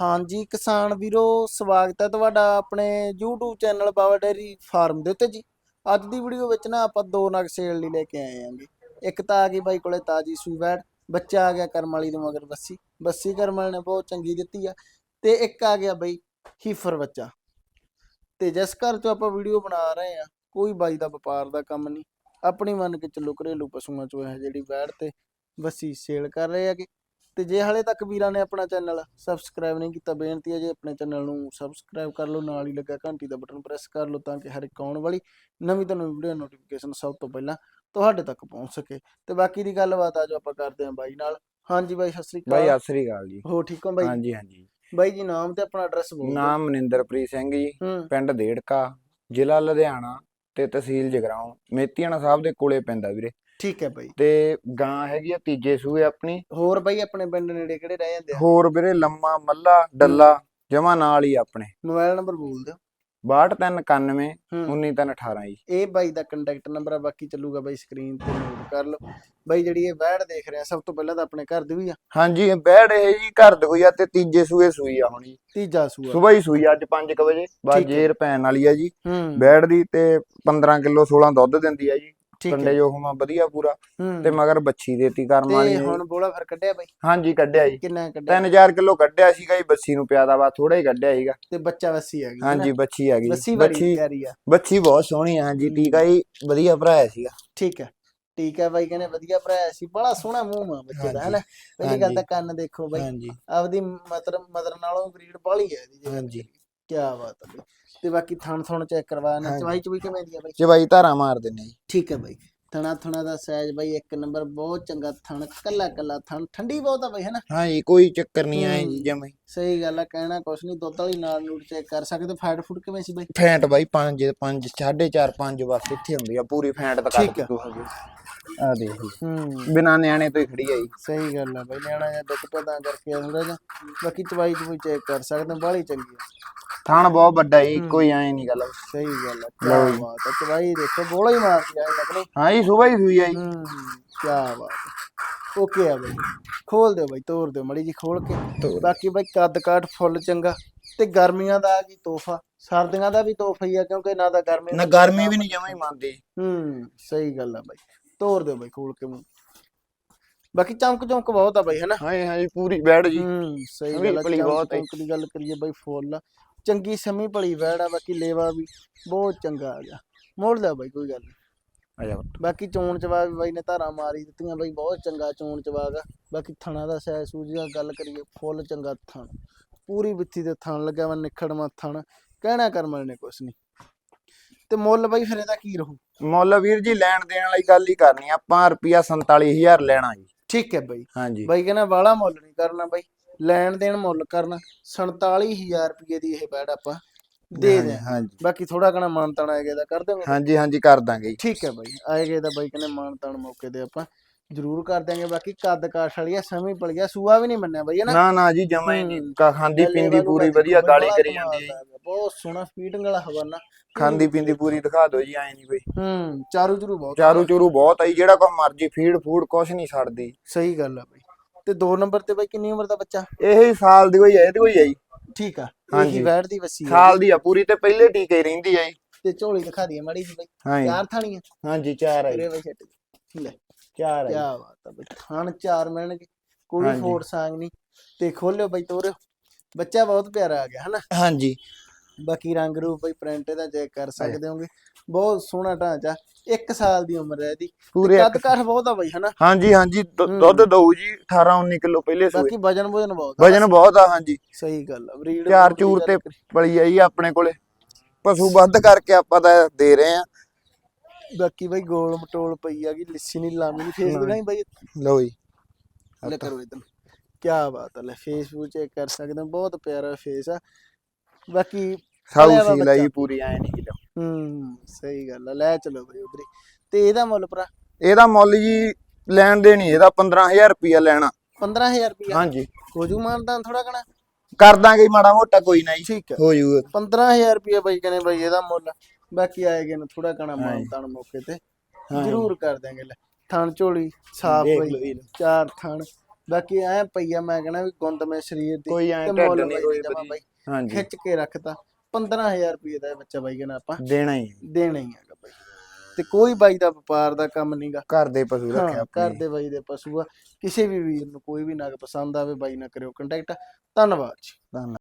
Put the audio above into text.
ਹਾਂਜੀ, ਕਿਸਾਨ ਵੀਰੋ, ਸਵਾਗਤ ਹੈ ਤੁਹਾਡਾ ਆਪਣੇ YouTube channel Baba dairy farm ਦੇ ਉੱਤੇ ਜੀ। ਅੱਜ ਦੀ ਵੀਡੀਓ ਵਿੱਚ ਨਾ ਆਪਾਂ ਦੋ ਨਗ ਸੇਲ ਲਈ ਲੈ ਕੇ ਆਏ ਆਂਗੇ ਇੱਕ ਤਾਂ ਆ ਗਈ ਬਾਈ ਕੋਲੇ ਤਾਜੀ ਸੂਵੈੜ ਬੱਚਾ ਆ ਗਿਆ ਕਰਮ ਵਾਲੀ ਦੇ ਮਗਰ ਬੱਸੀ ਬੱਸੀ ਕਰਮ ਵਾਲੀ ਨੇ ਬਹੁਤ ਚੰਗੀ ਦਿੱਤੀ ਆ। ਤੇ ਇੱਕ ਆ ਗਿਆ ਬਾਈ ਹੀਫਰ ਬੱਚਾ। ਤੇ ਜਿਸ ਘਰ ਤੋਂ ਆਪਾਂ ਵੀਡੀਓ ਬਣਾ ਰਹੇ ਆ ਕੋਈ ਬਾਈ ਦਾ ਵਪਾਰ ਦਾ ਕੰਮ ਨਹੀਂ। ਆਪਣੀ ਮੰਨ ਕੇ ਚੱਲੋ ਘਰੇਲੂ ਪਸ਼ੂਆਂ ਚੋਂ ਇਹ ਜਿਹੜੀ ਵੈੜ ਤੇ ਬੱਸੀ ਸੇਲ ਕਰ ਰਹੇ ਹੈਗੇ। ਤੇ ਜੇ ਹਲੇ ਤੱਕ ਵੀਰਾਂ ਨੇ ਆਪਣਾ ਚੈਨਲ ਸਬਸਕ੍ਰਾਈਬ ਨਹੀਂ ਕੀਤਾ ਬੇਨਤੀ ਹੈ ਜੇ ਆਪਣੇ ਚੈਨਲ ਨੂੰ ਸਬਸਕ੍ਰਾਈਬ ਕਰ ਲਓ ਨਾਲ ਹੀ ਲੱਗਾ ਘੰਟੀ ਦਾ ਬਟਨ ਪ੍ਰੈਸ ਕਰ ਲਓ ਤਾਂ ਕਿ ਹਰ ਇੱਕ ਆਉਣ ਵਾਲੀ ਨਵੀਂ ਤੋਂ ਨਵੀਂ ਵੀਡੀਓ ਨੋਟੀਫਿਕੇਸ਼ਨ ਸਭ ਤੋਂ ਪਹਿਲਾਂ ਤੁਹਾਡੇ ਤੱਕ ਪਹੁੰਚ ਸਕੇ। ਤੇ ਬਾਕੀ ਦੀ ਗੱਲਬਾਤ ਆ ਜੋ ਆਪਾਂ ਕਰਦੇ ਹਾਂ ਬਾਈ ਨਾਲ। ਹਾਂਜੀ ਬਾਈ ਸਤਿ ਸ੍ਰੀ ਬਾਈ ਅਕਾਲ ਸਤਿ ਸ੍ਰੀ ਅਕਾਲ ਜੀ। ਹੋ ਠੀਕ ਹੋ ਬਾਈ? ਹਾਂਜੀ ਹਾਂਜੀ। ਬਾਈ ਜੀ ਨਾਮ ਤੇ ਆਪਣਾ ਐਡਰੈਸ ਬੋਲ। ਨਾਮ ਮਨਿੰਦਰਪ੍ਰੀਤ ਸਿੰਘ ਜੀ ਪਿੰਡ ਦੇੜਕਾ ਜ਼ਿਲ੍ਹਾ ਲੁਧਿਆਣਾ। ਤੇ ਤਹਿਸੀਲ ਜਗਰਾਉਂ ਮੇਤੀਆਣਾ ਸਾਹਿਬ ਦੇ ਕੋਲੇ ਪੈਂਦਾ ਵੀਰੇ। ਠੀਕ ਹੈ ਬਾਈ। ਤੇ ਗਾਂ ਹੈਗੀ ਆ ਤੀਜੇ ਸੂਏ ਆਪਣੀ। ਹੋਰ ਬਾਈ ਆਪਣੇ ਪਿੰਡ ਨੇੜੇ ਕਿਹੜੇ ਰਹਿ ਜਾਂਦੇ ਆ? ਹੋਰ ਵੀਰੇ ਲੰਮਾ ਮੱਲਾ ਡੱਲਾ ਜਮਾ ਨਾਲ ਹੀ ਆਪਣੇ। ਮੋਬਾਈਲ ਨੰਬਰ ਬੋਲ ਦਿਓ। 6291 ਹੂੰ। 19318 ਜੀ। ਇਹ ਬਾਈ ਦਾ ਕੰਟੈਕਟ ਨੰਬਰ ਆ ਬਾਕੀ ਚੱਲੂਗਾ ਬਾਈ ਸਕਰੀਨ ਤੇ ਨੋਟ ਕਰ ਲਓ। ਬਾਈ ਜਿਹੜੀ ਇਹ ਵੈੜ ਦੇਖ ਰਿਹਾ ਸਭ ਤੋਂ ਪਹਿਲਾਂ ਤਾਂ ਆਪਣੇ ਘਰ ਦੀ ਵੀ ਆ? ਹਾਂਜੀ ਬੈੜ ਇਹ ਜੀ ਘਰ ਦੀ ਹੋਈ ਆ ਤੇ ਤੀਜੇ ਸੂਏ ਸੂਈ ਆ ਹੁਣ ਜੀ। ਤੀਜਾ ਸੂਆ। ਸਵੇਰ ਹੀ ਸੂਈ ਆ ਅੱਜ 5 ਵਜੇ। ਬਾ ਠੀਕ ਹੈ। ਜੇਰ ਪੈਣ ਵਾਲੀ ਆ ਜੀ। ਬੈੜ ਦੀ ਤੇ 15 ਕਿਲੋ 16 ਦੁੱਧ ਦਿੰਦੀ ਆ ਜੀ। ਕੰਡੇ ਜੋ ਹਮਾ ਵਧੀਆ ਪੂਰਾ। ਤੇ ਮਗਰ ਬੱਚੀ ਦੇਤੀ ਕਰਮ ਵਾਲੀ ਤੇ ਹੁਣ ਬੋਲਾ ਫਿਰ ਕੱਢਿਆ ਬਾਈ? ਹਾਂਜੀ ਕੱਢਿਆ ਜੀ। ਕਿੰਨਾ ਕੱਢਿਆ? 3000 ਕਿਲੋ ਕੱਢਿਆ ਸੀਗਾ ਜੀ ਬੱਚੀ ਨੂੰ ਪਿਆਦਾ ਵਾ ਥੋੜਾ ਹੀ ਕੱਢਿਆ ਸੀਗਾ। ਤੇ ਬੱਚਾ ਵੱਸੀ ਆ ਗਈ ਹਾਂਜੀ ਬੱਚੀ ਆ ਗਈ। ਵੱਸੀ ਬੜੀ ਪਿਆਰੀ ਆ। ਬੱਚੀ ਬਹੁਤ ਸੋਹਣੀ ਆ ਹਾਂਜੀ ਟੀਕਾ ਹੀ ਵਧੀਆ ਭਰਾਇਆ ਸੀਗਾ। ਠੀਕ ਹੈ ਠੀਕ ਹੈ ਬਾਈ ਕਹਿੰਦੇ ਵਧੀਆ ਭਰਾਇਆ ਸੀ ਬੜਾ ਸੋਹਣਾ ਮੂੰਹ ਆ ਬੱਚੇ ਦਾ ਹੈਨਾ ਪਹਿਲੀ ਗੱਲ ਤਾਂ। ਕੰਨ ਦੇਖੋ ਬਾਈ ਹਾਂਜੀ। ਆਪਦੀ ਮਤਰ ਮਦਰ ਨਾਲੋਂ ਬਰੀਡ ਬਾਲੀ ਹੈ ਇਹਦੀ ਜੇ ਹਾਂਜੀ। ਕੀ ਬਾਤ ਹੈ ਬਾਈ। ਤੇ ਬਾਕੀ ਥਣ ਥਣ ਚੈੱਕ ਕਰਵਾਣਾ ਹਾਂਜੀ। ਚਵਾਈ ਚੁਈ ਕਿਵੇਂ ਦੀ ਆ ਬਾਈ? ਚਵਾਈ ਧਾਰਾ ਮਾਰ ਦਿੰਨੇ ਜੀ। ਠੀਕ ਹੈ ਬਾਈ। ਥਣਾ ਥਣਾ ਦਾ ਸਾਈਜ਼ ਬਾਈ ਇੱਕ ਨੰਬਰ ਬਹੁਤ ਚੰਗਾ ਥਣ ਕੱਲਾ ਕੱਲਾ ਥਣ। ਠੰਡੀ ਬਹੁਤ ਆ ਬਾਈ ਹੈਨਾ? ਹਾਂਜੀ ਕੋਈ ਚੱਕਰ ਨਹੀਂ ਆਏ ਜੀ ਹੂੰ। ਜਮੇ ਸਹੀ ਗੱਲ ਆ ਕਹਿਣਾ ਕੁਛ ਨਹੀਂ ਦੁੱਧ ਵਾਲੀ ਨਾਲ ਨੂਟ ਚੈੱਕ ਕਰ ਸਕਦੇ। ਫੈਟ ਫੂਡ ਕਿਵੇਂ ਸੀ ਬਾਈ? ਫੈਂਟ ਬਾਈ 5 5 4.5 5 ਬਸ ਇੱਥੇ ਹੁੰਦੀ ਆ। ਪੂਰੀ ਫੈਂਟ ਤਾਂ ਠੀਕ ਆ। ਆ। ਦੇਖ ਜੀ ਹੂੰ। ਬਿਨਾ ਨਿਆਣੇ ਤੋਂ ਹੀ ਖੜੀ ਆ ਜੀ। ਸਹੀ ਗੱਲ ਆ ਬਾਈ ਨਿਆਣਾ ਜਿਹਾ ਦੁੱਧ ਪਤਾ ਕਰਕੇ ਥੋੜਾ ਜਿਹਾ ਬਾਕੀ ਚਵਾਈ ਚਵਾਈ ਚੈੱਕ ਕਰ ਸਕਦੇ ਹੋ ਬਾਹਲੀ ਚੰਗੀ ਆ। ਥਾਣ ਬਹੁਤ ਵੱਡਾ ਹੂੰ। ਕੋਈ ਐ ਨਹੀਂ ਗੱਲ। ਸਹੀ ਗੱਲ ਆ ਲਓ ਕੀ ਜੀ। ਬਾਤ ਆ ਚਵਾਈ ਦੇਖੋ ਬੋਲਾ ਹੀ ਮਾਰਦੀ ਆ ਇਹ ਤੱਕ ਨਹੀਂ ਹਾਂ ਜੀ ਸਵੇਰ ਹੀ ਸੂਈ ਆ ਜੀ। ਹੂੰ ਕੀ ਬਾਤ ਆ। ਓਕੇ ਆ ਬਾਈ ਖੋਲ ਦਿਓ ਬਾਈ ਤੋੜ ਦਿਓ ਮੜੀ ਜੀ ਖੋਲ ਕੇ। ਬਾਕੀ ਬਾਈ ਕੱਦ ਕਾਠ ਫੁੱਲ ਚੰਗਾ। ਤੇ ਗਰਮੀਆਂ ਦਾ ਗਈ ਤੋਹਫਾ ਸਰਦੀਆਂ ਦਾ ਵੀ ਤੋਹਫਾ ਹੀ ਆ ਕਿਉਂਕਿ ਨਾ ਤਾਂ ਗਰਮੀ ਨਾ ਗਰਮੀ ਵੀ ਨਹੀਂ ਜਮਾ ਹੀ ਮੰਨਦੀ। ਹੂੰ ਸਹੀ ਗੱਲ ਆ ਬਾਈ ਤੋੜ ਦਿਓ ਬਾਈ ਖੋਲ ਕੇ ਮੂੰਹ। ਬਾਕੀ ਚਮਕ ਚਮਕ ਬਹੁਤ ਆ ਬਾਈ ਹੈਨਾ? ਹਾਂ ਜੀ, ਹਾਂ ਜੀ ਪੂਰੀ ਬੈੜ ਜੀ। ਹੂੰ ਸਹੀ ਗੱਲ ਆ ਭਲੀ ਚਮਕ ਬਹੁਤ ਹੈ। ਚਮਕ ਦੀ ਗੱਲ ਕਰੀਏ ਬਾਈ ਫੁੱਲ। ਚੰਗੀ ਸਮੀ ਭਲੀ ਵੈੜ ਆ ਬਾਕੀ ਲੇਵਾ ਵੀ ਬਹੁਤ ਚੰਗਾ ਆ ਗਿਆ। ਮੋੜ ਲਿਆ ਬਾਈ ਕੋਈ ਗੱਲ ਨੀ। ਆ ਜਾ ਬਾਕੀ ਚੋਣ ਚਵਾ ਵੀ ਬਾਈ ਨੇ ਧਾਰਾਂ ਮਾਰੀ ਦਿੱਤੀਆਂ ਬਾਈ ਬਹੁਤ ਚੰਗਾ ਚੋਣ ਚਵਾ ਗਾ ਬਾਕੀ ਥਣਾ ਦਾ ਸੈ ਸੂਜੀ ਦਾ ਗੱਲ ਕਰੀਏ ਫੁੱਲ ਚੰਗਾ ਥਣ। ਪੂਰੀ ਵਿੱਥੀ ਤੇ ਥਣ ਲੱਗਿਆ ਵਾ ਨਿਖੜਵਾ ਥਣ। ਕਹਿਣਾ ਕਰਮਲ ਨੇ ਕੁਛ ਨਹੀਂ ਤੇ ਮੁੱਲ ਬਾਈ ਫਿਰ ਇਹਦਾ ਕੀ ਰਹੂ? ਮੁੱਲ ਵੀਰ ਜੀ ਲੈਣ ਦੇਣ ਵਾਲੀ ਗੱਲ ਹੀ ਕਰਨੀ ਆ, ਆਪਾਂ ਰੁਪਿਆ 47000 ਲੈਣਾ ਜੀ। ਠੀਕ ਹੈ ਬਾਈ। ਹਾਂਜੀ। ਬਾਈ ਕਹਿੰਦਾ ਵਾਲਾ ਮੁੱਲ ਨਹੀਂ ਕਰਨਾ ਬਾਈ। ਲੈਣ ਦੇਣ ਮੁੱਲ ਕਰਨਾ 47000 ਰੁਪਏ ਦੀ ਇਹ ਬੈਡ ਆਪਾਂ ਦੇ ਦੇ ਹਾਂਜੀ। ਬਾਕੀ ਥੋੜਾ ਕਣਾ ਮਾਨਤਾਨ ਆਏਗਾ ਦਾ ਕਰ ਦੇਵਾਂਗੇ ਹਾਂਜੀ ਹਾਂਜੀ ਕਰ ਦਾਂਗੇ ਠੀਕ ਹੈ ਬਾਈ ਆਏਗੇ ਦਾ ਬਾਈ ਕਹਿੰਦੇ ਮਾਨਤਾਨ ਮੌਕੇ ਤੇ ਆਪਾਂ ਜ਼ਰੂਰ ਕਰ ਦਿਆਂਗੇ। ਬਾਕੀ ਕੱਦ ਕਾਸ਼ ਵਾਲੀ ਆ ਸਮੀ ਪਲ ਗਿਆ ਸੂਆ ਵੀ ਨਹੀਂ ਮੰਨਿਆ ਬਾਈ ਹੈ ਨਾ? ਨਾ ਨਾ ਜੀ ਜਮਾ ਹੀ ਨਹੀਂ। ਖਾਂਦੀ ਪੀਂਦੀ ਪੂਰੀ ਵਧੀਆ ਗਾਲੀ ਕਰੀ ਜਾਂਦੀ ਹੈ। ਦਾ ਬਹੁਤ ਸੋਹਣਾ ਫੀਟਿੰਗ ਵਾਲਾ ਹਵਾਨਾ। ਖਾਂਦੀ ਪੀਂਦੀ ਪੂਰੀ ਦਿਖਾ ਦਿਓ ਜੀ ਐ ਨਹੀਂ ਕੋਈ ਹੂੰ ਚਾਰੂ ਚਰੂ ਬਹੁਤ ਚਾਰੂ ਚੂਰੂ ਬਹੁਤ ਆਈ ਜਿਹੜਾ ਕੋ ਮਰਜ਼ੀ ਫੀਡ ਫੂਡ ਕੁਛ ਨਹੀਂ ਛੱਡਦੀ। ਸਹੀ ਗੱਲ ਆ ਬਾਈ। ਤੇ ਦੋ ਨੰਬਰ ਤੇ ਬਾਈ ਕਿੰਨੀ ਉਮਰ ਦਾ ਬੱਚਾ? ਇਹ ਸਾਲ ਦੀ ਹੋਈ ਹੈ ਇਹਦੀ ਹੋਈ ਹੈ ਜੀ। ਠੀਕ ਆ ਹਾਂਜੀ। ਇਹੀ ਵੈੜ ਦੀ ਵਸੀ ਆ ਸਾਲ ਦੀ ਆ ਪੂਰੀ ਤੇ ਪਹਿਲੇ ਟੀਕੇ ਹੀ ਰਹਿੰਦੀ ਹੈ ਜੀ। ਤੇ ਝੋਲੀ ਦਿਖਾ ਦਈਏ ਮਾੜੀ ਜੀ ਬਾਈ। ਚਾਰ ਥਾਣੀਆਂ। ਹਾਂਜੀ ਚਾਰ ਜੀ, ਛੱਡ ਲੈ ਚਾਰ ਜੀ। ਕਿਆ ਬਾਤ ਆ ਬਈ ਖਾਣ ਚਾਰ ਮਿਲਣਗੇ। ਕੋਈ। ਫੋੜ ਸਾਂਗ ਨਹੀਂ। ਤੇ ਖੋਲਿਓ ਬਈ ਤੋਰਿਓ। ਬੱਚਾ ਬਹੁਤ ਪਿਆਰਾ ਆ ਗਿਆ ਹਨਾ? ਹਾਂਜੀ। ਬਾਕੀ ਰੰਗ ਰੂਪ ਬਈ ਪ੍ਰਿੰਟ ਇਹਦਾ ਚੈੱਕ ਕਰ ਸਕਦੇ ਹੋਗੇ। ਬਹੁਤ ਸੋਹਣਾ ਢਾਂਚਾ 1 ਸਾਲ ਦੀ ਉਮਰ ਹੈ ਇਹਦੀ। ਪੂਰੇ ਕੱਦ ਕਾਠ ਬਹੁਤ ਆ ਬਈ ਹਨਾ? ਹਾਂਜੀ ਹਾਂਜੀ ਦੁ-। ਦੁੱਧ ਦਊ ਜੀ 18 19 ਕਿਲੋ ਪਹਿਲੇ ਸੂਏ। ਬਾਕੀ ਵਜਨ ਵਜਨ ਬਹੁਤ ਆ ਵਜਨ ਬਹੁਤ ਆ ਹਾਂਜੀ। ਸਹੀ ਗੱਲ ਆ ਬਰੀਡ ਚਾਰ ਚੂਰ ਤੇ ਪਲੀ ਆਈ ਆਪਣੇ ਕੋਲੇ। ਪਸ਼ੂ ਵੱਧ ਕਰਕੇ ਆਪਾਂ ਤਾਂ ਦੇ ਰਹੇ ਆ। ਬਾਕੀ ਬਈ ਗੋਲ ਮਟੋਲ ਪਈ ਆ ਗਈ ਲਿੱਸੀ ਨਹੀਂ ਲਾਮੀ ਦੀ ਫੇਸ। ਦਿਖਾਈ ਬਈ? ਲਓ ਜੀ। ਲੈ ਕਰੋ ਇਦਾਂ ਕੀ ਬਾਤ ਆ ਲੈ ਫੇਸਬੁੱਕ ਚੈੱਕ ਕਰ ਸਕਦੇ ਹੋ ਬਹੁਤ ਪਿਆਰਾ ਫੇਸ ਆ। ਬਾਕੀ ਸਾਊ ਲਿਆ ਵਾ ਬੱਚਾ। ਪੂਰੀ ਐ ਨਹੀਂ ਕਿਲੋ ਹੂੰ ਸਹੀ ਗੱਲ ਆ ਲੈ ਚਲੋ ਬਈ ਉਧਰੀ ਤੇ ਇਹਦਾ ਮੁੱਲ ਭਰਾ? ਇਹਦਾ ਮੁੱਲ ਜੀ ਲੈਣ ਦੇਣੀ ਇਹਦਾ 15000 ਰੁਪਿਆ ਲੈਣਾ। 15000 ਰੁਪਿਆ ਹਾਂਜੀ। ਹੋ ਜੂ ਮਾਨਦਾਨ ਥੋੜਾ ਕਣਾ ਕਰ ਦਾਂਗੇ ਜੀ ਮਾੜਾ ਮੋਟਾ ਕੋਈ ਨਾ ਜੀ। ਠੀਕ ਹੈ ਹੋ ਜੂਗਾ 15000 ਰੁਪਿਆ ਬਾਈ ਕਹਿੰਦੇ ਬਾਈ ਇਹਦਾ ਮੁੱਲ। ਬਾਕੀ ਆਏਗੇ ਨਾ ਥੋੜਾ ਕਣਾ। ਮਾਨਦਾਨ ਮੌਕੇ ਤੇ। ਜ਼ਰੂਰ ਕਰ ਦਾਂਗੇ ਲੈ। ਥਣ ਝੋਲੀ ਸਾਫ਼ ਜੀ। ਚਾਰ ਥਣ। ਬਾਕੀ ਐ ਪਈਆ ਮੈਂ ਕਹਣਾ ਵੀ ਗੁੰਦ ਮੈਂ ਸਰੀਰ ਦੀ ਕੋਈ ਐ ਢਿੱਡ ਨਹੀਂ ਕੋਈ ਜਮਾਂ। ਬਾਈ ਹਾਂਜੀ। ਖਿੱਚ ਕੇ ਰੱਖਤਾ। 15000 ਰੁਪਏ ਦਾ ਇਹ ਬੱਚਾ ਬਾਈ ਕਹਿੰਦਾ ਆਪਾਂ। ਦੇਣਾ ਹੀ ਹੈ। ਦੇਣਾ ਹੀ ਹੈਗਾ ਬਾਈ। ਤੇ ਕੋਈ ਬਾਈ ਦਾ ਵਪਾਰ ਦਾ ਕੰਮ ਨਹੀਂਗਾ ਘਰ ਦੇ ਪਸ਼ੂ ਰੱਖਿਆ ਹਾਂ ਆਪਣੇ। ਘਰ ਦੇ ਬਾਈ ਦੇ ਪਸ਼ੂ ਆ। ਕਿਸੇ ਵੀ ਵੀਰ ਨੂੰ ਕੋਈ ਵੀ ਨਗ ਪਸੰਦ ਆਵੇ ਬਾਈ ਨਾਲ ਕਰਿਓ ਕੰਟੈਕਟ ਧੰਨਵਾਦ ਜੀ। ਧੰਨਵਾਦ।